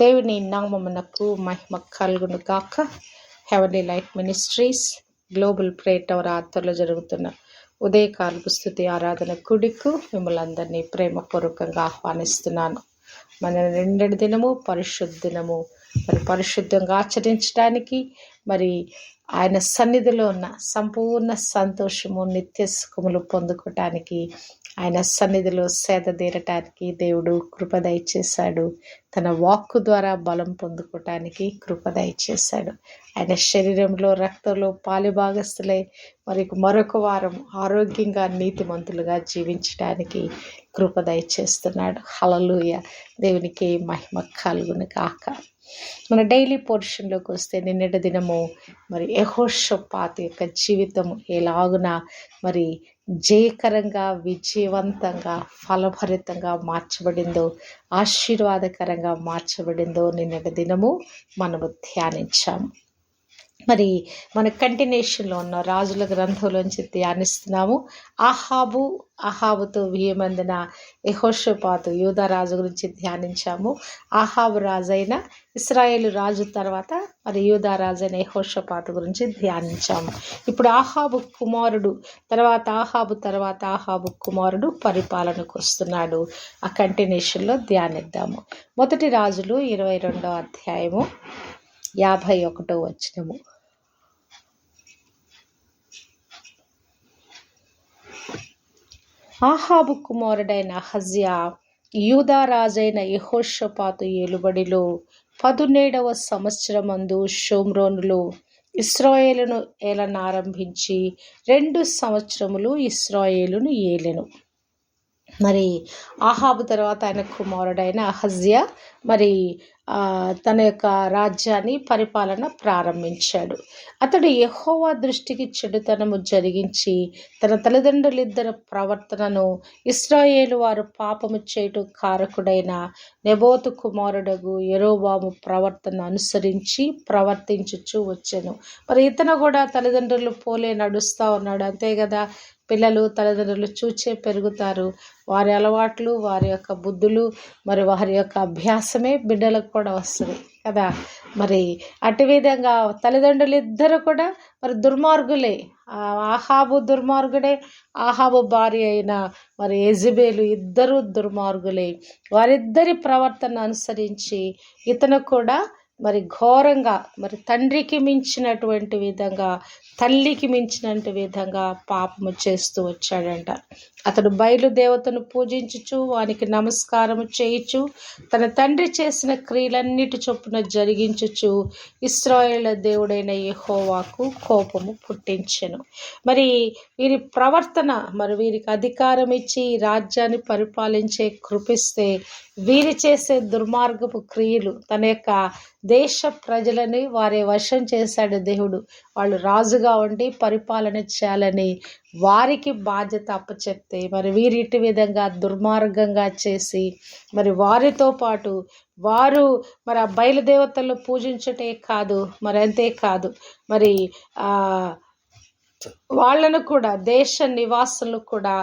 దేవుని నామమునకు మహిమ కలుగును గాక. Heavenly light ministries global pray tower ఆత్మలో జరుగుతున్న ఉదయకాలపు స్థుతి ఆరాధన కుడికు మిమ్మల్ని అందరినీ ప్రేమపూర్వకంగా ఆహ్వానిస్తున్నాను. మన రెండటి దినము పరిశుద్ధ దినము. మరి పరిశుద్ధంగా ఆచరించడానికి మరి ఆయన సన్నిధిలో ఉన్న సంపూర్ణ సంతోషము నిత్య సుఖములు పొందుకోవటానికి ఆయన సన్నిధిలో సేద తీరటానికి దేవుడు కృప చేశాడు తన వాక్కు ద్వారా బలం పొందుకోవటానికి కృప చేశాడు ఆయన శరీరంలో రక్తంలో పాలిభాగస్తులై మరి మరొక వారం ఆరోగ్యంగా నీతిమంతులుగా జీవించడానికి కృప దయచేస్తున్నాడు. హలలుయ దేవునికి మహిమ కలుగును కాక మన డైలీ పోర్షన్లోకి వస్తే నిన్నటి దినము మరి యహోషపాత్ యొక్క జీవితం ఎలాగున మరి జయకరంగా విజయవంతంగా ఫలభరితంగా మార్చబడిందో ఆశీర్వాదకరంగా మార్చబడిందో నిన్నటి దినము మనము ధ్యానించాము మరి మన కంటిన్యూషన్లో ఉన్న రాజుల గ్రంథంలోంచి ధ్యానిస్తున్నాము. ఆహాబు ఆహాబుతో వియమందిన యహోషపాతు యూదా రాజు గురించి ధ్యానించాము. ఆహాబు రాజైన ఇస్రాయేల్ రాజు తర్వాత మరి యూదా అయిన యహోషపాతు గురించి ధ్యానించాము. ఇప్పుడు ఆహాబు కుమారుడు తర్వాత ఆహాబు తర్వాత ఆహాబు కుమారుడు పరిపాలనకు వస్తున్నాడు. ఆ కంటిన్యూషన్లో ధ్యానిద్దాము. మొదటి రాజులు ఇరవై రెండో అధ్యాయము యాభై ఒకటో వచ్చినము ఆహాబు కుమారుడైన హజ్యా యూదా రాజైన యహోషపాతు ఏలుబడిలో పదునేడవ సంవత్సరమందు షోమ్రోనులో ఇస్రాయేలును ఏలనారంభించి రెండు సంవత్సరములు ఇస్రాయేలును ఏలెను. మరి ఆహాబు తర్వాత ఆయన కుమారుడైన అహజ్య మరి తన యొక్క రాజ్యాన్ని పరిపాలన ప్రారంభించాడు. అతడు యహోవా దృష్టికి చెడుతనము జరిగించి తన తల్లిదండ్రులిద్దరి ప్రవర్తనను ఇస్రాయేలు వారు పాపము చేయటం కారకుడైన నెబోతు కుమారుడగు ఎరోబాము ప్రవర్తన అనుసరించి ప్రవర్తించుచు వచ్చాను. మరి ఇతను కూడా తల్లిదండ్రులు పోలే నడుస్తూ ఉన్నాడు. అంతే కదా? పిల్లలు తల్లిదండ్రులు చూచే పెరుగుతారు. వారి అలవాట్లు వారి యొక్క బుద్ధులు మరి వారి యొక్క అభ్యాసమే బిడ్డలకు కూడా వస్తుంది కదా? మరి అటు విధంగా తల్లిదండ్రులు ఇద్దరు కూడా మరి దుర్మార్గులే. ఆహాబు దుర్మార్గుడే ఆహాబు భార్య అయిన మరి ఎజబేలు ఇద్దరు దుర్మార్గులే. వారిద్దరి ప్రవర్తన అనుసరించి ఇతను కూడా మరి ఘోరంగా మరి తండ్రికి మించినటువంటి విధంగా తల్లికి మించినంత విధంగా పాపము చేస్తూ వచ్చాడంట. అతడు బయలుదేవతను పూజించుచు వానికి నమస్కారం చేయుచు తన తండ్రి చేసిన క్రియలన్నిటి చొప్పున జరిగించుచు ఇస్రాయేళ్ళ దేవుడైన యహోవాకు కోపము పుట్టించెను. మరి వీరి ప్రవర్తన మరి వీరికి అధికారం ఇచ్చి రాజ్యాన్ని పరిపాలించే కృపిస్తే వీరి చేసే దుర్మార్గపు క్రియలు తన యొక్క దేశ ప్రజలని వారి వశం చేశాడు దేవుడు. వాళ్ళు రాజుగా ఉండి పరిపాలన చేయాలని వారికి బాధ్యత అప్పచెప్తే మరి వీరిటి విధంగా దుర్మార్గంగా చేసి మరి వారితో పాటు వారు మరి ఆ బయలుదేవతలు పూజించటే కాదు మరి అంతే కాదు. మరి వాళ్ళను కూడా దేశ నివాసులు కూడా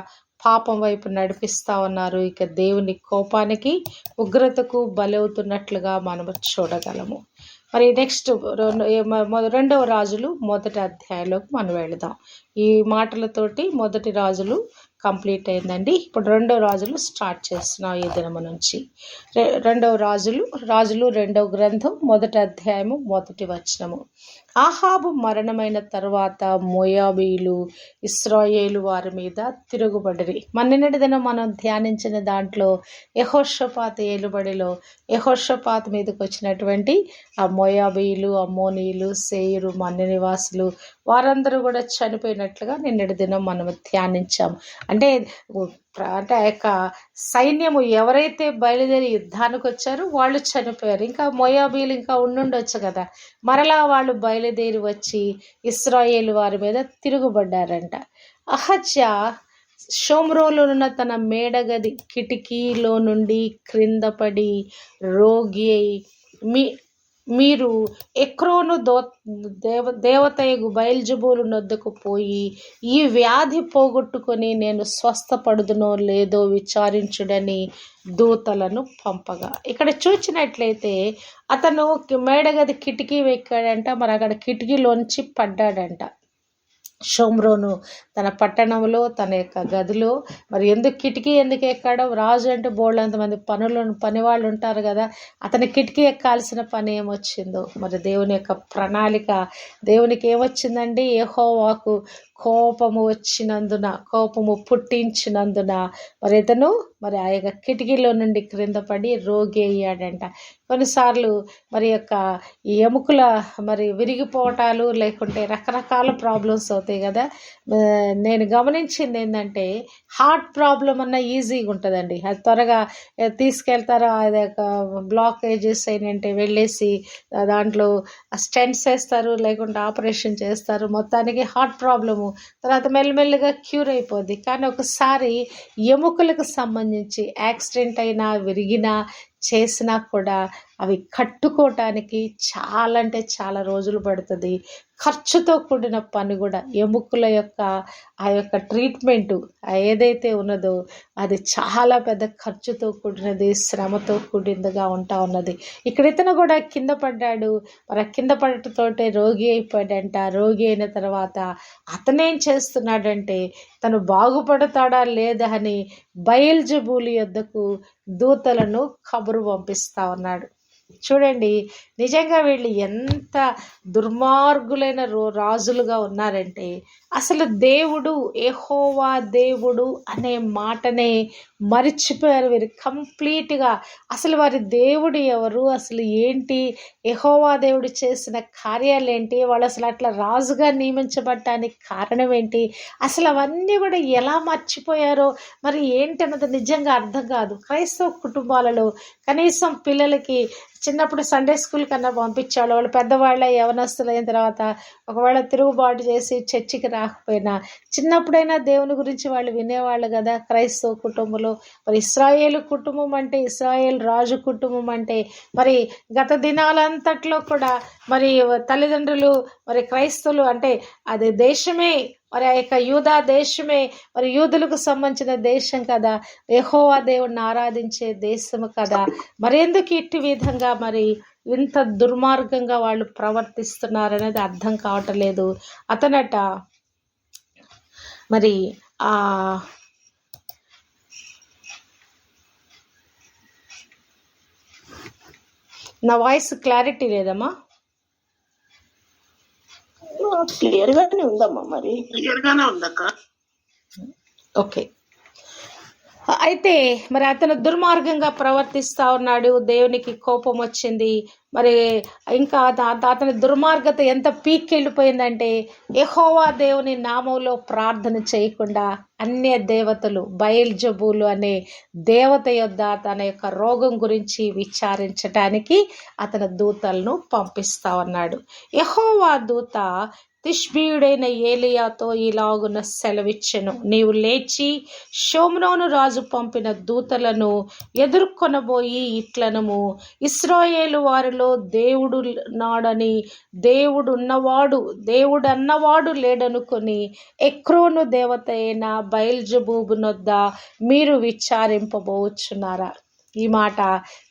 పాపం వైపు నడిపిస్తూ ఉన్నారు. ఇక దేవుని కోపానికి ఉగ్రతకు బలవుతున్నట్లుగా మనం చూడగలము. మరి నెక్స్ట్ రెండవ రాజులు మొదటి అధ్యాయంలోకి మనం వెళదాం. ఈ మాటలతోటి మొదటి రాజులు కంప్లీట్ అయిందండి. ఇప్పుడు రెండవ రాజులు స్టార్ట్ చేస్తున్నాం ఈ దినము నుంచి. రెండవ రాజులు రాజులు రెండవ గ్రంథం మొదటి అధ్యాయము మొదటి వచనము. ఆహాబు మరణమైన తర్వాత మోయాబీలు ఇస్రాయేలు వారి మీద తిరుగుబడిరి. మన్నెన్నటి దినం మనం ధ్యానించిన దాంట్లో యహోషపాత ఏలుబడిలో యహోషపాత మీదకి వచ్చినటువంటి ఆ మోయాబీలు అమ్మోనీలు సేయురు మన్నె నివాసులు వారందరూ కూడా చనిపోయినట్లుగా నిన్నటి దినం మనం ధ్యానించాం. అంటే అంటే ఆ యొక్క సైన్యము ఎవరైతే బయలుదేరి యుద్ధానికి వచ్చారో వాళ్ళు చనిపోయారు. ఇంకా మొయాబీలు ఇంకా ఉండుండొచ్చు కదా. మరలా వాళ్ళు బయలుదేరి వచ్చి ఇస్రాయేల్ వారి మీద తిరుగుబడ్డారంట. అహజ్య షోమ్రోలున్న తన మేడగది కిటికీలో నుండి క్రింద పడి రోగి అయి మీ మీరు ఎక్రోను దో దేవ దేవతయగు బయల్జబూలు నొద్దకు పోయి ఈ వ్యాధి పోగొట్టుకొని నేను స్వస్థపడుదునో లేదో విచారించుడని దూతలను పంపగా. ఇక్కడ చూసినట్లయితే అతను మేడగది కిటికీ ఎక్కాడంట మరి అక్కడ కిటికీలోంచి పడ్డాడంట. షోమ్రోను తన పట్టణంలో తన యొక్క గదిలో. మరి ఎందుకు కిటికీ ఎందుకు ఎక్కాడో? రాజు అంటే బోళ్ళు మంది పనులు పని వాళ్ళు ఉంటారు కదా. అతని కిటికీ ఎక్కాల్సిన పని ఏమొచ్చిందో? మరి దేవుని యొక్క ప్రణాళిక దేవునికి ఏమొచ్చిందండి? ఏహోవాకు కోపము వచ్చినందున కోపము పుట్టించినందున మరి ఇతను మరి ఆ యొక్క కిటికీలో నుండి క్రింద పడి రోగి అయ్యాడంట. కొన్నిసార్లు మరి యొక్క ఈ ఎముకల మరి విరిగిపోవటాలు లేకుంటే రకరకాల ప్రాబ్లమ్స్ అవుతాయి కదా. నేను గమనించింది ఏంటంటే హార్ట్ ప్రాబ్లం అన్న ఈజీగా ఉంటుందండి. అది త్వరగా తీసుకెళ్తారు తీసుకెళ్తారా అది ఒక బ్లాకేజెస్ అయినంటే వెళ్ళేసి దాంట్లో స్టెంట్స్ వేస్తారు లేకుంటే ఆపరేషన్ చేస్తారు. మొత్తానికి హార్ట్ ప్రాబ్లము తర్వాత మెల్లమెల్లగా క్యూర్ అయిపోద్ది. కానీ ఒకసారి ఎముకలకు సంబంధించి యాక్సిడెంట్ అయినా విరిగినా చేసినా కూడా అవి కట్టుకోవటానికి చాలా అంటే చాలా రోజులు పడుతుంది. ఖర్చుతో కూడిన పని కూడా ఎముకల యొక్క ఆ యొక్క ట్రీట్మెంటు ఏదైతే ఉన్నదో అది చాలా పెద్ద ఖర్చుతో కూడినది శ్రమతో కూడినదిగా ఉంటా ఉన్నది. ఇక్కడ ఇతను కూడా కింద పడ్డాడు. మరి కింద పడటతోటే రోగి అయిపోయాడంట. రోగి అయిన తర్వాత అతనేం చేస్తున్నాడంటే తను బాగుపడతాడా లేదా అని బయల్జబూలి యొద్దకు దూతలను కబురు పంపిస్తా ఉన్నాడు. చూడండి నిజంగా వీళ్ళు ఎంత దుర్మార్గులైన రో రాజులుగా ఉన్నారంటే అసలు దేవుడు ఏహోవా దేవుడు అనే మాటనే మరిచిపోయారు వీరు కంప్లీట్గా. అసలు వారి దేవుడు ఎవరు? అసలు ఏంటి? ఎహోవా దేవుడు చేసిన కార్యాలు ఏంటి? వాళ్ళు అసలు అట్లా రాజుగా నియమించబడటానికి కారణం ఏంటి? అసలు అవన్నీ కూడా ఎలా మర్చిపోయారో మరి ఏంటి అన్నది నిజంగా అర్థం కాదు. క్రైస్తవ కుటుంబాలలో కనీసం పిల్లలకి చిన్నప్పుడు సండే స్కూల్ కన్నా పంపించేవాళ్ళు. వాళ్ళు పెద్దవాళ్ళ యవనస్తులు అయిన తర్వాత ఒకవేళ తిరుగుబాటు చేసి చర్చికి రాకపోయినా చిన్నప్పుడైనా దేవుని గురించి వాళ్ళు వినేవాళ్ళు కదా క్రైస్తవ కుటుంబంలో. మరి ఇస్రాయేల్ కుటుంబం అంటే ఇస్రాయేల్ రాజు కుటుంబం అంటే మరి గత దినాలంతట్లో కూడా మరి తల్లిదండ్రులు మరి క్రైస్తవులు అంటే అది దేశమే మరి ఆ యొక్క యూదా దేశమే మరి యూదులకు సంబంధించిన దేశం కదా. ఎహోవా దేవుడిని ఆరాధించే దేశము కదా. మరి ఎందుకు ఇట్టి విధంగా మరి ఇంత దుర్మార్గంగా వాళ్ళు ప్రవర్తిస్తున్నారనేది అర్థం కావటం లేదు అతనట మరి ఆ నా వాయిస్ క్లారిటీ లేదమ్మా. క్లియర్ గానే ఉందమ్మా మరి. క్లియర్ గానే ఉందక్క. ఓకే. అయితే మరి అతను దుర్మార్గంగా ప్రవర్తిస్తా ఉన్నాడు. దేవునికి కోపం వచ్చింది. మరి ఇంకా అతని దుర్మార్గత ఎంత పీక్ వెళ్ళిపోయిందంటే దేవుని నామంలో ప్రార్థన చేయకుండా అన్య దేవతలు బయల్జబులు అనే దేవత యొద్ద తన యొక్క రోగం గురించి విచారించటానికి అతని దూతలను పంపిస్తా ఉన్నాడు. యహోవా దూత తిష్బీయుడైన ఏలియాతో ఇలాగున సెలవిచ్చెను. నీవు లేచి షోమ్రోను రాజు పంపిన దూతలను ఎదుర్కొనబోయి ఇట్లనము. ఇస్రాయేలు వారిలో దేవుడు నాడని దేవుడున్నవాడు దేవుడు అన్నవాడు లేడనుకొని ఎక్రోను దేవత అయిన బయల్జబూబునొద్ద మీరు విచారింపబోచున్నారా? ఈ మాట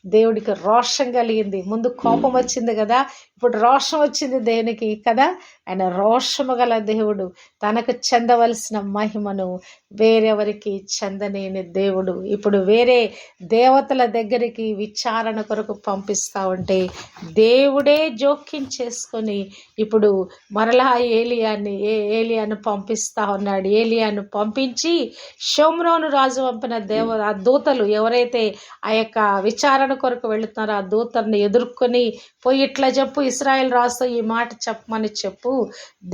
దేవుడికి రోషం కలిగింది. ముందు కోపం వచ్చింది కదా ఇప్పుడు రోషం వచ్చింది దేవునికి కదా. ఆయన రోషము గల దేవుడు. తనకు చెందవలసిన మహిమను వేరెవరికి చెందనేని దేవుడు. ఇప్పుడు వేరే దేవతల దగ్గరికి విచారణ కొరకు పంపిస్తా ఉంటే దేవుడే జోక్యం చేసుకొని ఇప్పుడు మరలా ఏలియాన్ని ఏ ఏలియాను పంపిస్తా ఉన్నాడు. ఏలియాను పంపించి షోమ్రోను రాజు పంపిన దేవ ఆ దూతలు ఎవరైతే ఆ యొక్క విచారణ కొరకు వెళుతున్నారు. ఆ దూతని ఎదుర్కొని పోయి ఇట్లా చెప్పు ఇస్రాయల్ రాజుతో ఈ మాట చెప్పమని చెప్పు.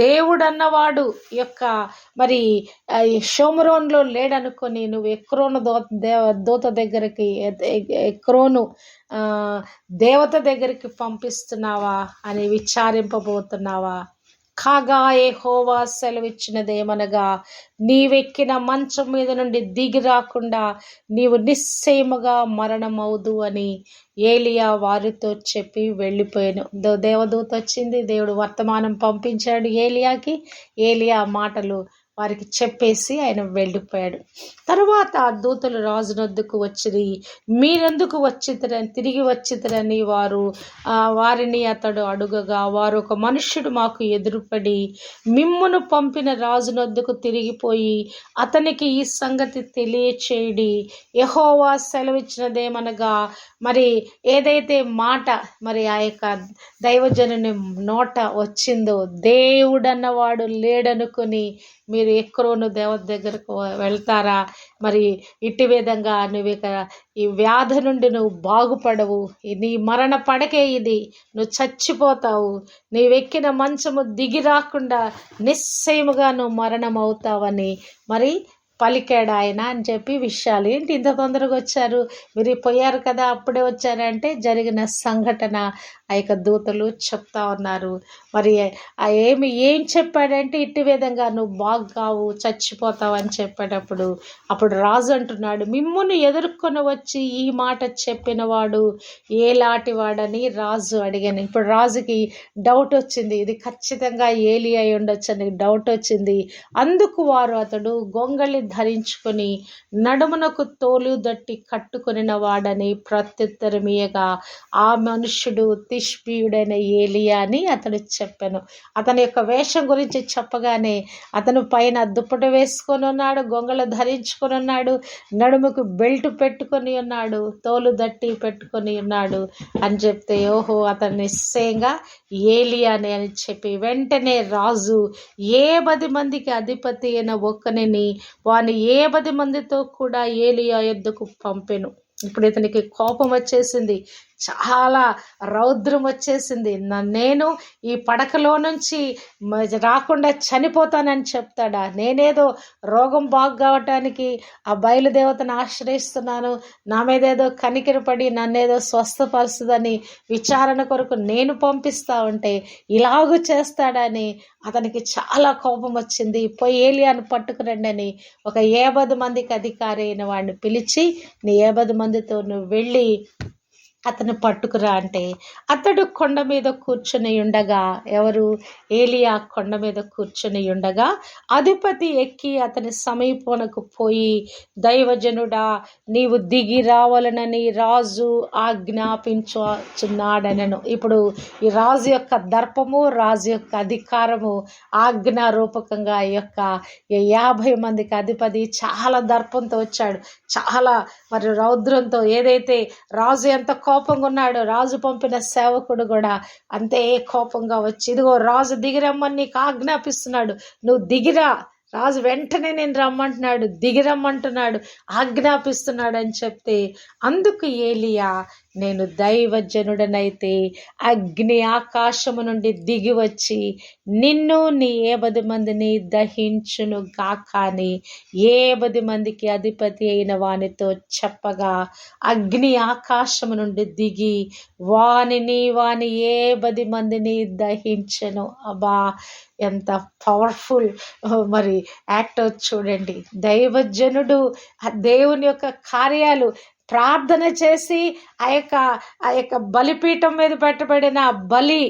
దేవుడు అన్నవాడు ఈ యొక్క మరి షోమరోన్లో ఈ లేడనుకొని నువ్వు ఎక్రోను దో దేవ దూత దగ్గరికి ఎక్రోను దేవత దగ్గరికి పంపిస్తున్నావా అని విచారింపబోతున్నావా? కాగా హోవా సెలవిచ్చినదేమనగా నీవెక్కిన మంచం మీద నుండి దిగి రాకుండా నీవు నిశ్చయముగా మరణమవుదు అని ఏలియా వారితో చెప్పి వెళ్ళిపోయాను. దో- దేవదూత వచ్చింది దేవుడు వర్తమానం పంపించాడు ఏలియాకి. ఏలియా మాటలు వారికి చెప్పేసి ఆయన వెళ్ళిపోయాడు. తరువాత ఆ దూతలు రాజునొద్దుకు వచ్చిరి. మీరెందుకు వచ్చితరని తిరిగి వచ్చితరని వారు వారిని అతడు అడుగగా వారు ఒక మనుష్యుడు మాకు ఎదురుపడి మిమ్మును పంపిన రాజునొద్దుకు తిరిగిపోయి అతనికి ఈ సంగతి తెలియచేయడి. యహోవా సెలవిచ్చినదేమనగా మరి ఏదైతే మాట మరి ఆ యొక్క దైవజనుని నోట వచ్చిందో దేవుడన్నవాడు లేడనుకొని మీరు ఎక్కరోను దేవత దగ్గరకు వెళ్తారా? మరి ఇట్టి విధంగా నువ్వు ఇక ఈ వ్యాధి నుండి నువ్వు బాగుపడవు. నీ మరణ పడకే ఇది. నువ్వు చచ్చిపోతావు. నీవెక్కిన మంచము దిగి రాకుండా నిశ్చయముగా నువ్వు మరణం అవుతావని మరి పలికాడు ఆయన అని చెప్పి విషయాలు ఏంటి ఇంత తొందరగా వచ్చారు? మీరు పోయారు కదా అప్పుడే వచ్చారంటే జరిగిన సంఘటన. ఆ యొక్క దూతలు చెప్తా ఉన్నారు. మరి ఆ ఏమి ఏం చెప్పాడంటే ఇట్టి విధంగా నువ్వు బాగావు చచ్చిపోతావు అని చెప్పేటప్పుడు అప్పుడు రాజు అంటున్నాడు మిమ్మును ఎదుర్కొని వచ్చి ఈ మాట చెప్పినవాడు ఏలాటివాడని వాడని రాజు అడిగాను. ఇప్పుడు రాజుకి డౌట్ వచ్చింది ఇది ఖచ్చితంగా ఏలి అయి ఉండొచ్చు అని డౌట్ వచ్చింది. అందుకు వారు అతడు గొంగళి ధరించుకొని నడుమునకు తోలు దట్టి కట్టుకొనిన వాడని ప్రత్యుత్తరమీయగా ఆ మనుష్యుడు తిష్పీయుడైన ఏలియా అని అతడు చెప్పాను. అతని యొక్క వేషం గురించి చెప్పగానే అతను పైన దుప్పట వేసుకొని ఉన్నాడు గొంగళ ధరించుకొని ఉన్నాడు నడుముకు బెల్ట్ పెట్టుకొని ఉన్నాడు తోలు దట్టి పెట్టుకొని ఉన్నాడు అని చెప్తే ఓహో అతను నిశ్చయంగా ఏలియానే అని చెప్పి వెంటనే రాజు ఏ పది మందికి అధిపతి అయిన ఒక్కనిని వాని ఏ పది మందితో కూడా ఏలియా ఎద్దుకు పంపెను. ఇప్పుడు ఇతనికి కోపం వచ్చేసింది. చాలా రౌద్రం వచ్చేసింది. నేను ఈ పడకలో నుంచి రాకుండా చనిపోతానని చెప్తాడా? నేనేదో రోగం బాగుగవటానికి ఆ బయలుదేవతను ఆశ్రయిస్తున్నాను. నా మీద ఏదో కనికిరపడి నన్నేదో స్వస్థపరుస్తుందని విచారణ కొరకు నేను పంపిస్తా ఉంటే ఇలాగూ చేస్తాడని అతనికి చాలా కోపం వచ్చింది. పోయి ఏలియాను పట్టుకురండి అని ఒక ఏబది మందికి అధికారి అయిన వాడిని పిలిచి నీ ఏబది మందితో నువ్వు వెళ్ళి అతను పట్టుకురా అంటే అతడు కొండ మీద కూర్చుని ఉండగా ఎవరు? ఏలియా కొండ మీద కూర్చుని ఉండగా అధిపతి ఎక్కి అతని సమీపనకు పోయి దైవజనుడా నీవు దిగి రావాలనని రాజు ఆజ్ఞాపించుచున్నాడనను. ఇప్పుడు ఈ రాజు యొక్క దర్పము రాజు యొక్క అధికారము ఆజ్ఞారూపకంగా ఈ యొక్క యాభై మందికి అధిపతి చాలా దర్పంతో వచ్చాడు. చాలా మరి రౌద్రంతో ఏదైతే రాజు ఎంత కోపంగా ఉన్నాడు రాజు పంపిన సేవకుడు కూడా అంతే కోపంగా వచ్చి ఇదిగో రాజు దిగిరమ్మని నీకు ఆజ్ఞాపిస్తున్నాడు. నువ్వు దిగిరా. రాజు వెంటనే నేను రమ్మంటున్నాడు. దిగిరమ్మంటున్నాడు. ఆజ్ఞాపిస్తున్నాడు అని చెప్తే అందుకు ఏలియా నేను దైవజనుడనైతే అగ్ని ఆకాశము నుండి దిగి వచ్చి నిన్ను నీ ఏబది మందిని దహించును ఏ ఏబది మందికి అధిపతి అయిన వానితో చెప్పగా అగ్ని ఆకాశము నుండి దిగి వానిని వాని ఏబది మందిని దహించను. అబ్బా ఎంత పవర్ఫుల్ మరి యాక్టర్ చూడండి. దైవజనుడు దేవుని యొక్క కార్యాలు ప్రార్థన చేసి ఆ యొక్క ఆ యొక్క బలిపీఠం మీద పెట్టబడిన బలి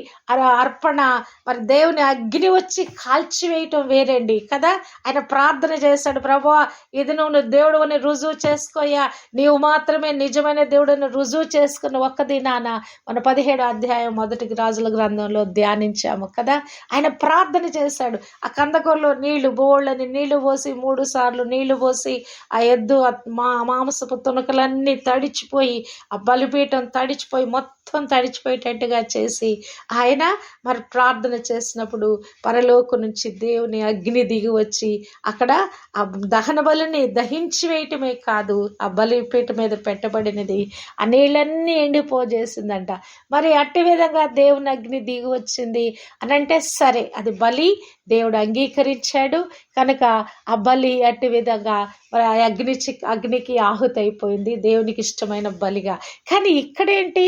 అర్పణ మరి దేవుని అగ్ని వచ్చి కాల్చివేయటం వేరండి కదా? ఆయన ప్రార్థన చేశాడు ప్రభా ఇది నువ్వు దేవుడు అని రుజువు చేసుకోయా నీవు మాత్రమే నిజమైన దేవుడిని రుజువు చేసుకున్న ఒక్క దినాన మన పదిహేడు అధ్యాయం మొదటి రాజుల గ్రంథంలో ధ్యానించాము కదా? ఆయన ప్రార్థన చేశాడు. ఆ కందకొల్లో నీళ్ళు బోళ్ళని నీళ్ళు పోసి మూడు సార్లు నీళ్ళు పోసి ఆ ఎద్దు మా మాంసపు తునకలన్నీ తడిచిపోయి ఆ బలిపీఠం తడిచిపోయి మొత్తం తడిచిపోయేటట్టుగా చేసి ఆయన మరి ప్రార్థన చేసినప్పుడు పరలోకు నుంచి దేవుని అగ్ని దిగి వచ్చి అక్కడ ఆ దహన బలిని దహించి వేయటమే కాదు ఆ బలిపీఠ మీద పెట్టబడినది. ఆ నీళ్ళన్నీ ఎండిపోజేసిందంట. మరి అట్టి విధంగా దేవుని అగ్ని దిగి వచ్చింది అని అంటే సరే అది బలి దేవుడు అంగీకరించాడు. కనుక ఆ బలి అట్టి విధంగా మరి ఆ అగ్ని అగ్నికి ఆహుతి అయిపోయింది దేవునికి ఇష్టమైన బలిగా. కానీ ఇక్కడేంటి?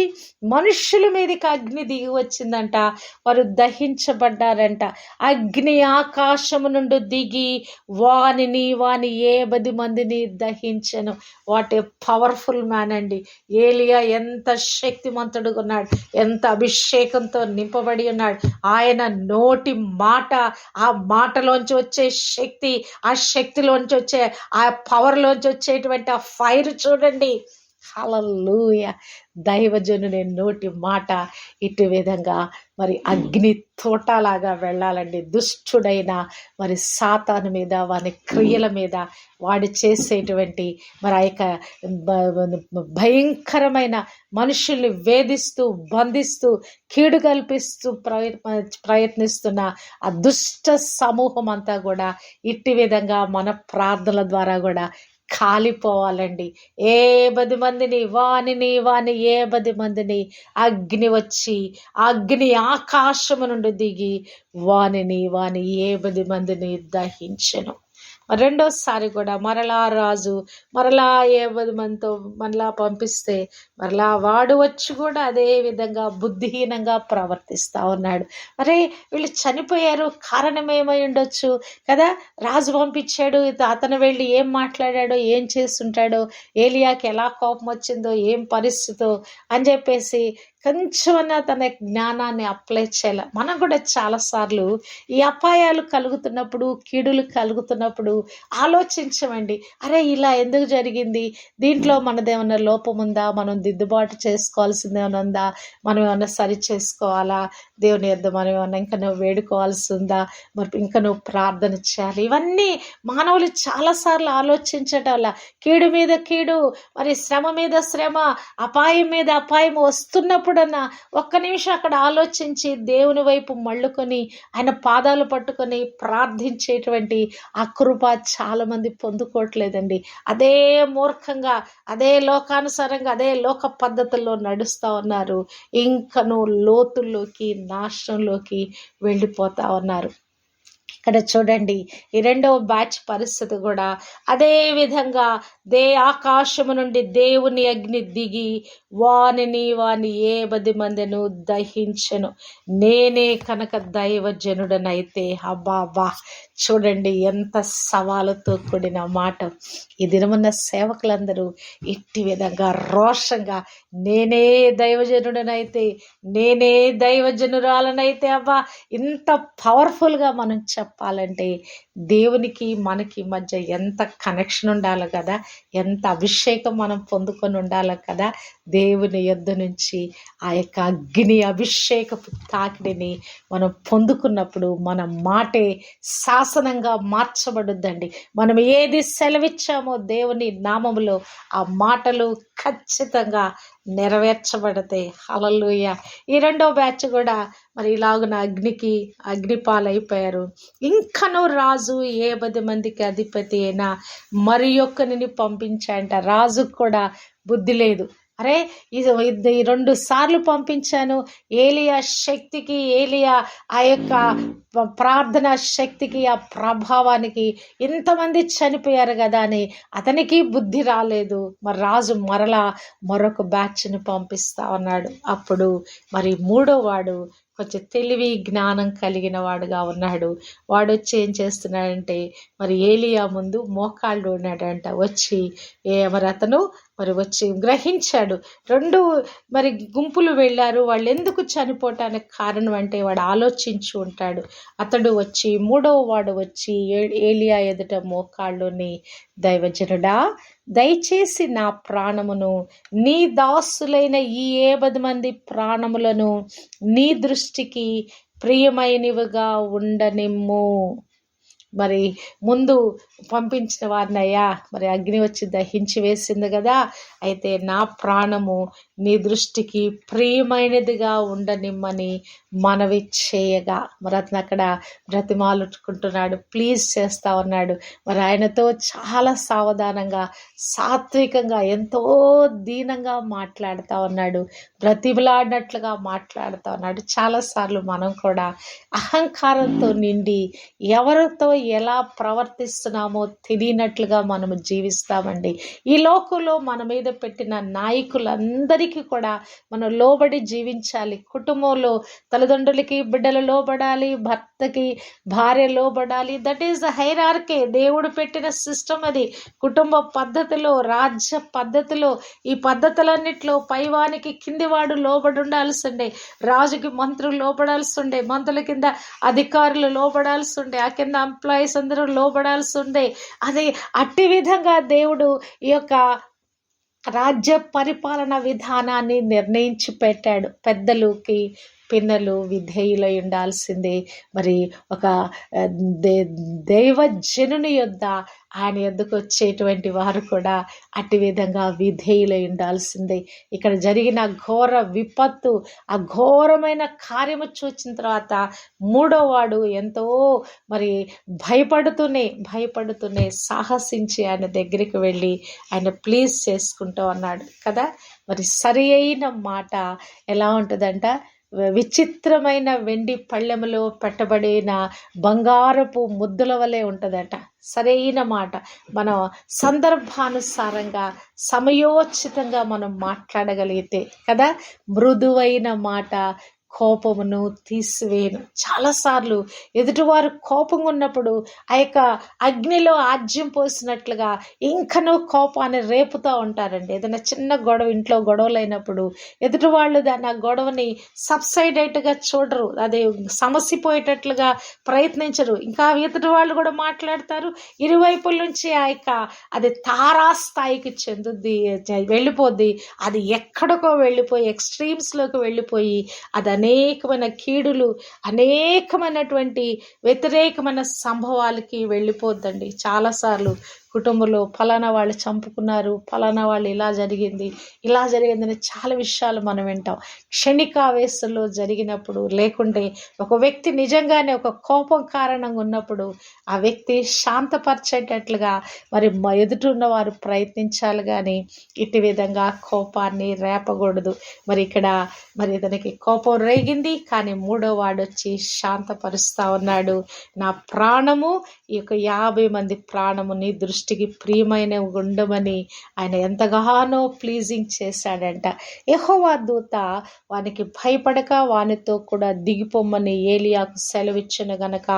మనుషుల మీదకి అగ్ని దిగి వచ్చిందంట. వారు దహించబడ్డారంట. అగ్ని ఆకాశము నుండి దిగి వానిని వాని ఏ పది మందిని దహించను. వాట్ ఏ పవర్ఫుల్ మ్యాన్ అండి. ఏలియా ఎంత శక్తిమంతుడు ఉన్నాడు. ఎంత అభిషేకంతో నింపబడి ఉన్నాడు. ఆయన నోటి మాట ఆ మాటలోంచి వచ్చే శక్తి ఆ శక్తిలోంచి వచ్చే ఆ పవర్లోంచి వచ్చేటువంటి ఆ ఫైర్ చూడండి. హలలుయ దైవజనుని నోటి మాట ఇటు విధంగా మరి అగ్ని తోటలాగా వెళ్ళాలండి. దుష్టుడైన మరి సాతాను మీద వాని క్రియల మీద వాడు చేసేటువంటి మరి ఆ యొక్క భయంకరమైన మనుషుల్ని వేధిస్తూ బంధిస్తూ కీడు కల్పిస్తూ ప్రయ ప్రయత్నిస్తున్న ఆ దుష్ట సమూహం అంతా కూడా ఇట్టి విధంగా మన ప్రార్థనల ద్వారా కూడా కాలిపోవాలండి. ఏ పది మందిని వానిని వాని ఏ పది మందిని అగ్ని వచ్చి అగ్ని ఆకాశము నుండి దిగి వానిని వాని ఏ పది మందిని దహించను. రెండోసారి కూడా మరలా రాజు మరలా ఏ మనతో మరలా పంపిస్తే మరలా వాడు వచ్చి కూడా అదే విధంగా బుద్ధిహీనంగా ప్రవర్తిస్తూ ఉన్నాడు. అరే వీళ్ళు చనిపోయారు కారణం ఏమై ఉండొచ్చు? కదా రాజు పంపించాడు అతను వెళ్ళి ఏం మాట్లాడాడో ఏం చేస్తుంటాడో ఏలియాకి ఎలా కోపం వచ్చిందో ఏం పరిస్థితో అని చెప్పేసి కొంచెమన్నా తన జ్ఞానాన్ని అప్లై చేయాలి. మనం కూడా చాలాసార్లు ఈ అపాయాలు కలుగుతున్నప్పుడు కీడులు కలుగుతున్నప్పుడు ఆలోచించమండి. అరే ఇలా ఎందుకు జరిగింది? దీంట్లో మనదేమన్నా లోపం ఉందా? మనం దిద్దుబాటు చేసుకోవాల్సింది ఏమైనా ఉందా? మనం ఏమన్నా సరి చేసుకోవాలా? దేవుని యొద్ మనం ఏమన్నా ఇంకా నువ్వు వేడుకోవాల్సి ఉందా? మరి ఇంకా నువ్వు ప్రార్థన చేయాలి. ఇవన్నీ మానవులు చాలాసార్లు ఆలోచించటం వల్ల కీడు మీద కీడు మరి శ్రమ మీద శ్రమ అపాయం మీద అపాయం వస్తున్నప్పుడు ఎప్పుడన్నా ఒక్క నిమిషం అక్కడ ఆలోచించి దేవుని వైపు మళ్ళుకొని ఆయన పాదాలు పట్టుకొని ప్రార్థించేటువంటి ఆ కృప చాలామంది పొందుకోవట్లేదండి. అదే మూర్ఖంగా అదే లోకానుసారంగా అదే లోక పద్ధతుల్లో నడుస్తూ ఉన్నారు. ఇంకను లోతుల్లోకి నాశనంలోకి వెళ్ళిపోతా ఉన్నారు. ఇక్కడ చూడండి ఈ రెండవ బ్యాచ్ పరిస్థితి కూడా అదే విధంగా దే ఆకాశము నుండి దేవుని అగ్ని దిగి వానిని వాని ఏ పది మందిను దహించను. నేనే కనుక దైవజనుడనైతే అబ్బాబా చూడండి ఎంత సవాలుతో కూడిన మాట. ఈ దినమున్న సేవకులందరూ ఇట్టి విధంగా రోషంగా నేనే దైవజనుడనైతే నేనే దైవజనురాలనైతే అబ్బా. ఇంత పవర్ఫుల్గా మనం చెప్పాలంటే దేవునికి మనకి మధ్య ఎంత కనెక్షన్ ఉండాలి కదా ఎంత అభిషేకం మనం పొందుకొని ఉండాలి కదా దేవుని యొద్ద నుంచి ఆ యొక్క అగ్ని అభిషేకపు తాకిడిని మనం పొందుకున్నప్పుడు మన మాటే శాసనంగా మార్చబడుద్దండి. మనం ఏది సెలవిచ్చామో దేవుని నామములో ఆ మాటలు ఖచ్చితంగా నెరవేర్చబడతాయి హలలుయ ఈ రెండో బ్యాచ్ కూడా మరి ఇలాగున అగ్నికి అగ్నిపాలైపోయారు. ఇంకనూ రాజు ఏ పది మందికి అధిపతి అయినా మరి ఒక్కరిని పంపించాయంట. రాజుకు కూడా బుద్ధి లేదు. అరే ఇది ఈ రెండు సార్లు పంపించాను. ఏలియా శక్తికి ఏలియా ఆ యొక్క ప్రార్థన శక్తికి ఆ ప్రభావానికి ఇంతమంది చనిపోయారు కదా అని అతనికి బుద్ధి రాలేదు. మరి రాజు మరలా మరొక బ్యాచ్ని పంపిస్తా ఉన్నాడు. అప్పుడు మరి మూడో వాడు కొంచెం తెలివి జ్ఞానం కలిగిన వాడుగా ఉన్నాడు. వాడు వచ్చి ఏం చేస్తున్నాడంటే మరి ఏలియా ముందు మోకాళ్ళు ఉన్నాడంట వచ్చి ఏ మరి అతను మరి వచ్చి గ్రహించాడు. రెండు మరి గుంపులు వెళ్ళారు. వాళ్ళు ఎందుకు చనిపోవటానికి కారణం అంటే వాడు ఆలోచించి ఉంటాడు. అతడు వచ్చి మూడవ వాడు వచ్చి ఏ- ఏలియా ఎదుట మోకాళ్ళుని దైవజనుడా దయచేసి నా ప్రాణమును నీ దాసులైన ఈ ఏబది మంది ప్రాణములను నీ దృష్టికి ప్రియమైనవిగా ఉండనిమ్ము. మరి ముందు పంపించిన వారినయ్యా మరి అగ్ని వచ్చి దహించి వేసింది కదా అయితే నా ప్రాణము నీ దృష్టికి ప్రియమైనదిగా ఉండనిమ్మని మనవి చేయగా. మరి అతను అక్కడ బ్రతిమాలుకుంటున్నాడు ప్లీజ్ చేస్తా ఉన్నాడు. మరి ఆయనతో చాలా సావధానంగా సాత్వికంగా ఎంతో దీనంగా మాట్లాడుతూ ఉన్నాడు. బ్రతిమలాడినట్లుగా మాట్లాడుతూ ఉన్నాడు. చాలాసార్లు మనం కూడా అహంకారంతో నిండి ఎవరితో ఎలా ప్రవర్తిస్తున్నామో తెలియనట్లుగా మనము జీవిస్తామండి. ఈ లోకంలో మన మీద పెట్టిన నాయకులందరికీ అందరికీ కూడా మనం లోబడి జీవించాలి. కుటుంబంలో తల్లిదండ్రులకి బిడ్డలు లోబడాలి భర్తకి భార్య లోబడాలి. దట్ ఈస్ ద హైరార్కే దేవుడు పెట్టిన సిస్టమ్ అది. కుటుంబ పద్ధతిలో రాజ్య పద్ధతిలో ఈ పద్ధతులన్నిట్లో పైవానికి కిందివాడు లోబడి ఉండాల్సి ఉండే రాజుకి మంత్రులు లోబడాల్సి ఉండే మంత్రుల కింద అధికారులు లోబడాల్సి ఉండే ఆ కింద ఎంప్లాయీస్ అందరూ లోబడాల్సి ఉండే అది అట్టి విధంగా దేవుడు ఈ యొక్క రాజ్య పరిపాలన విధానాన్ని నిర్ణయించి పెట్టాడు పెద్దలకి. పిన్నలు విధేయులై ఉండాల్సిందే. మరి ఒక ఆ, దే దైవజనుని యొద్ద ఆయన యొద్దకు వచ్చేటువంటి వారు కూడా అట్టి విధంగా విధేయులై ఉండాల్సిందే. ఇక్కడ జరిగిన ఘోర విపత్తు ఆ ఘోరమైన కార్యము చూచిన తర్వాత మూడో వాడు ఎంతో మరి భయపడుతూనే భయపడుతూనే సాహసించి ఆయన దగ్గరికి వెళ్ళి ఆయన ప్లీజ్ చేసుకుంటూ అన్నాడు. కదా? మరి సరి అయిన మాట ఎలా ఉంటుందంట? విచిత్రమైన వెండి పళ్ళెములో పెట్టబడిన బంగారపు ముద్దుల వలె ఉంటుందట. సరైన మాట. మనం సందర్భానుసారంగా సమయోచితంగా మనం మాట్లాడగలిగితే కదా మృదువైన మాట కోపమును తీసివేయను. చాలాసార్లు ఎదుటివారు కోపంగా ఉన్నప్పుడు ఆ యొక్క అగ్నిలో ఆజ్యం పోసినట్లుగా ఇంకనూ కోపాన్ని రేపుతూ ఉంటారండి. ఏదైనా చిన్న గొడవ ఇంట్లో గొడవలైనప్పుడు ఎదుటివాళ్ళు దాన్ని ఆ గొడవని సబ్సైడేట్గా చూడరు. అది సమసిపోయేటట్లుగా ప్రయత్నించరు. ఇంకా ఎదుటి వాళ్ళు కూడా మాట్లాడతారు. ఇరువైపుల నుంచి ఆ యొక్క అది తారాస్థాయికి చెందుద్ది వెళ్ళిపోద్ది. అది ఎక్కడికో వెళ్ళిపోయి ఎక్స్ట్రీమ్స్లోకి వెళ్ళిపోయి అది అనేకమైన కీడులు అనేకమైనటువంటి వ్యతిరేకమైన సంభవాలకి వెళ్ళిపోద్దండి. చాలాసార్లు కుటుంబంలో ఫలానా వాళ్ళు చంపుకున్నారు ఫలానా వాళ్ళు ఇలా జరిగింది ఇలా జరిగిందని చాలా విషయాలు మనం వింటాం. క్షణికావేశంలో జరిగినప్పుడు లేకుంటే ఒక వ్యక్తి నిజంగానే ఒక కోపం కారణంగా ఉన్నప్పుడు ఆ వ్యక్తి శాంతపరిచేటట్లుగా మరి మ- ఎదుటిన్న వారు ప్రయత్నించాలి కానీ ఇటు విధంగా కోపాన్ని రేపకూడదు. మరి ఇక్కడ మరి ఇతనికి కోపం రేగింది కానీ మూడో వాడు వచ్చి శాంతపరుస్తా ఉన్నాడు. నా ప్రాణము ఈ యొక్క యాభై మంది ప్రాణము నీ దృష్టికి ప్రియమైన ఉండమని ఆయన ఎంతగానో ప్లీజింగ్ చేశాడంట. యహోవా దూత వానికి భయపడక వానితో కూడా దిగిపోమ్మని ఏలియాకు సెలవిచ్చిన గనక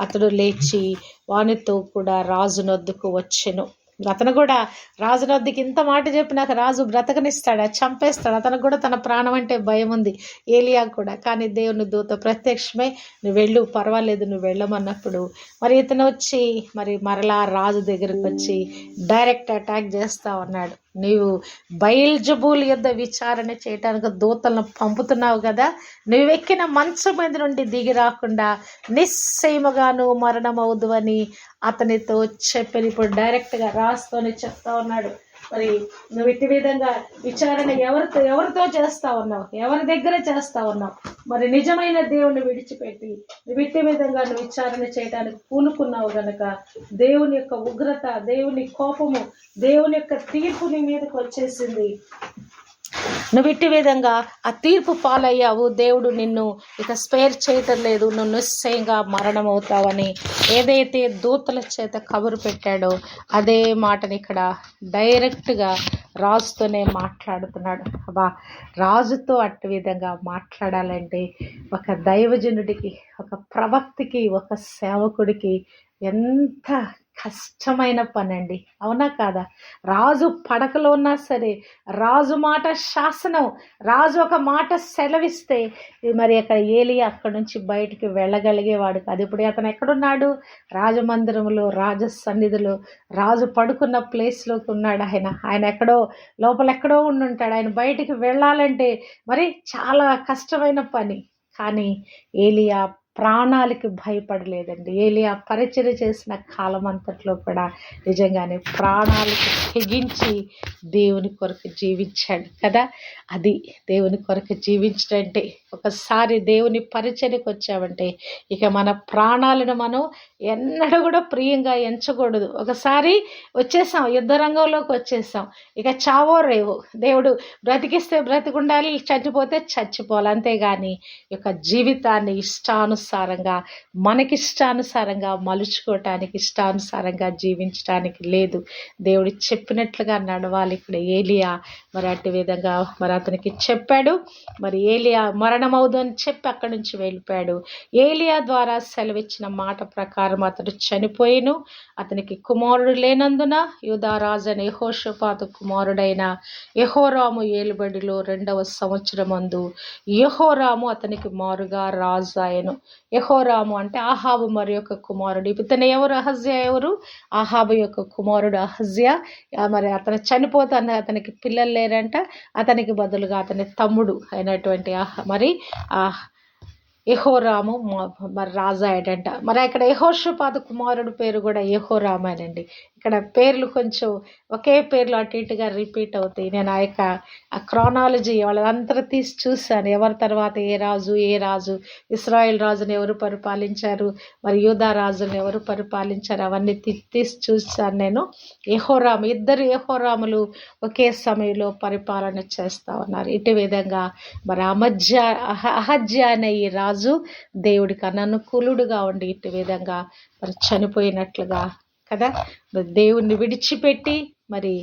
అతడు లేచి వానితో కూడా రాజునొద్దుకు వచ్చెను. అతను కూడా రాజునొద్దకి ఇంత మాట చెప్పినాక రాజు బ్రతకనిస్తాడా? చంపేస్తాడు? అతనికి కూడా తన ప్రాణం అంటే భయం ఉంది. ఏలియా కూడా కానీ దేవుని దూత ప్రత్యక్షమే నువ్వు వెళ్ళు పర్వాలేదు నువ్వు వెళ్ళమన్నప్పుడు. మరి ఇతను వచ్చి మరి మరలా రాజు దగ్గరకు వచ్చి డైరెక్ట్ అటాక్ చేస్తా ఉన్నాడు నీవు బయల్జబూల్ యుద్ధ విచారణ చేయటానికి దూతలను పంపుతున్నావు కదా నువ్వెక్కిన మంచం మీద నుండి దిగి రాకుండా నిశ్చయముగాను మరణమవుదు అని అతనితో చెప్పని. ఇప్పుడు డైరెక్ట్గా రాస్తూనే చెప్తా ఉన్నాడు. మరి నువ్వు ఇట్టి విధంగా విచారణ ఎవరితో ఎవరితో చేస్తా ఉన్నావు? ఎవరి దగ్గర చేస్తా ఉన్నావు? మరి నిజమైన దేవుని విడిచిపెట్టి నువ్వు ఇట్టి విధంగా నువ్వు విచారణ చేయడానికి పూనుకున్నావు గనక దేవుని యొక్క ఉగ్రత దేవుని కోపము దేవుని యొక్క తీర్పు నీ మీదకి వచ్చేసింది. నువ్వు ఇట్టి విధంగా ఆ తీర్పు పాలయ్యావు. దేవుడు నిన్ను ఇక స్పేర్ చేయటం లేదు. నువ్వు నిశ్చయంగా మరణం అవుతావని ఏదైతే దూతల చేత కబురు పెట్టాడో అదే మాటని ఇక్కడ డైరెక్ట్గా రాజుతోనే మాట్లాడుతున్నాడు. అబ్బా రాజుతో అట్టి విధంగా మాట్లాడాలంటే ఒక దైవజనుడికి ఒక ప్రవక్తికి ఒక సేవకుడికి ఎంత కష్టమైన పని అండి అవునా కాదా? రాజు పడకలో ఉన్నా సరే రాజు మాట శాసనం రాజు ఒక మాట సెలవిస్తే మరి అక్కడ ఏలి అక్కడ నుంచి బయటికి వెళ్ళగలిగేవాడు కాదు. ఇప్పుడు అతను ఎక్కడున్నాడు? రాజమందిరంలో రాజ సన్నిధిలో రాజు పడుకున్న ప్లేస్లోకి ఉన్నాడు ఆయన. ఆయన ఎక్కడో లోపల ఎక్కడో ఉండుంటాడు. ఆయన బయటికి వెళ్ళాలంటే మరి చాలా కష్టమైన పని. కానీ ఏలియా ప్రాణాలకి భయపడలేదండి. ఏలియా పరిచయం చేసిన కాలం అంతట్లో కూడా నిజంగానే ప్రాణాలకి తెగించి దేవుని కొరకు జీవించాడు కదా. అది దేవుని కొరకు జీవించడంటే ఒకసారి దేవుని పరిచయకు వచ్చామంటే ఇక మన ప్రాణాలను మనం ఎన్నడూ కూడా ప్రియంగా ఎంచకూడదు. ఒకసారి వచ్చేసాం యుద్ధ రంగంలోకి వచ్చేసాం. ఇక చావో రేవు. దేవుడు బ్రతికిస్తే బ్రతికుండాలి చచ్చిపోతే చచ్చిపోవాలి. అంతేగాని ఈ యొక్క జీవితాన్ని ఇష్టానుసారంగా మనకిష్టానుసారంగా మలుచుకోవటానికి ఇష్టానుసారంగా జీవించడానికి లేదు. దేవుడు చెప్పినట్లుగా నడవాలి ఇక్కడ. ఏలియా మరి అటు విధంగా మరి అతనికి చెప్పాడు. మరి ఏలియా మరణమవుదు అని చెప్పి అక్కడి నుంచి వెళ్ళిపోయాడు. ఏలియా ద్వారా సెలవిచ్చిన మాట ప్రకారం అతడు చనిపోయిను. అతనికి కుమారుడు లేనందున యుధారాజు అని యహోషపాత కుమారుడైన యహోరాము ఏలుబడిలో రెండవ సంవత్సరం అందు యహోరాము అతనికి మారుగా రాజు ఆయను యహోరాము అంటే ఆహాబు మరి యొక్క కుమారుడు. ఇతను ఎవరు? అహజ్య ఎవరు? ఆహాబు యొక్క కుమారుడు అహజ్య. మరి అతను చనిపోతాను అతనికి పిల్లలు లేరంట. అతనికి బదులుగా అతని తమ్ముడు అయినటువంటి ఆహ మరి ఆ యహోరాము మ- మరి రాజాయడంట మరి ఇక్కడ యహోషపాద కుమారుడు పేరు కూడా యెహోరామేనండి ఇక్కడ పేర్లు కొంచెం ఒకే పేర్లు అటు ఇటుగా రిపీట్ అవుతాయి. నేను ఆ యొక్క ఆ క్రానాలజీ వాళ్ళంతా తీసి చూశాను. ఎవరి తర్వాత ఏ రాజు ఏ రాజు ఇస్రాయిల్ రాజుని ఎవరు పరిపాలించారు మరి యూదా రాజుని ఎవరు పరిపాలించారు అవన్నీ తీ- తీసి చూశాను నేను. యహోరాము ఇద్దరు యహోరాములు ఒకే సమయంలో పరిపాలన చేస్తా ఉన్నారు. ఇటు విధంగా మరి అమధ్య అహ అహజ్య అనే ఈ రాజు దేవుడికి అననుకూలుడుగా ఉండి ఇటు విధంగా మరి చనిపోయినట్లుగా కదా? దేవుణ్ణి విడిచిపెట్టి మరి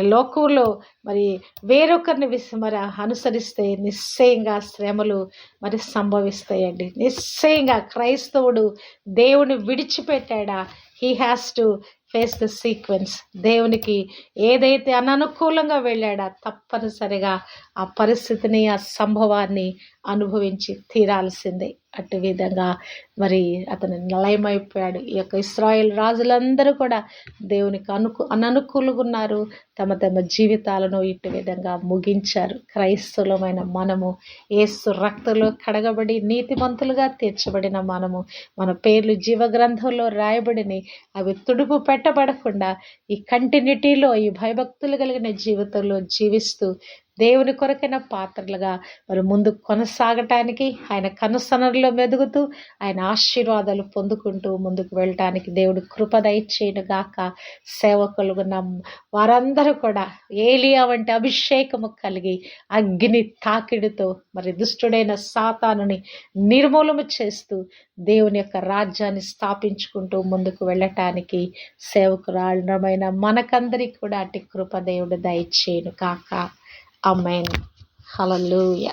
లోకంలో మరి వేరొకరిని విస్ మరి అనుసరిస్తే నిశ్చయంగా శ్రమలు మరి సంభవిస్తాయండి. నిశ్చయంగా క్రైస్తవుడు దేవుని విడిచిపెట్టాడా? He has to face the sequence దేవునికి ఏదైతే అననుకూలంగా వెళ్ళాడా తప్పనిసరిగా ఆ పరిస్థితిని ఆ సంభవాన్ని అనుభవించి తీరాల్సిందే. అటు విధంగా మరి అతను నిలయమైపోయాడు. ఈ యొక్క ఇస్రాయేల్ రాజులందరూ కూడా దేవునికి అనుకు అననుకూలుగున్నారు. తమ తమ జీవితాలను ఇటు విధంగా ముగించారు. క్రైస్తవులమైన మనము ఏసు రక్తంలో కడగబడి నీతిమంతులుగా తీర్చబడిన మనము మన పేర్లు జీవగ్రంథంలో రాయబడిని అవి తుడుపు పెట్టబడకుండా ఈ కంటిన్యూటీలో ఈ భయభక్తులు కలిగిన జీవితంలో జీవిస్తూ దేవుని కొరకైన పాత్రలుగా మరి ముందు కొనసాగటానికి ఆయన కనుసనరులో మెదుగుతూ ఆయన ఆశీర్వాదాలు పొందుకుంటూ ముందుకు వెళ్ళటానికి దేవుడు కృప దయచేయను గాక. సేవకులు వారందరూ కూడా ఏలియా వంటి అభిషేకము కలిగి అగ్ని తాకిడితో మరి దుష్టుడైన సాతానుని నిర్మూలము చేస్తూ దేవుని యొక్క రాజ్యాన్ని స్థాపించుకుంటూ ముందుకు వెళ్ళటానికి సేవకురాలమైన మనకందరికి కూడా అటు కృప దేవుడు దయచేయను కాక అమ్మాయిన్ హలలుయ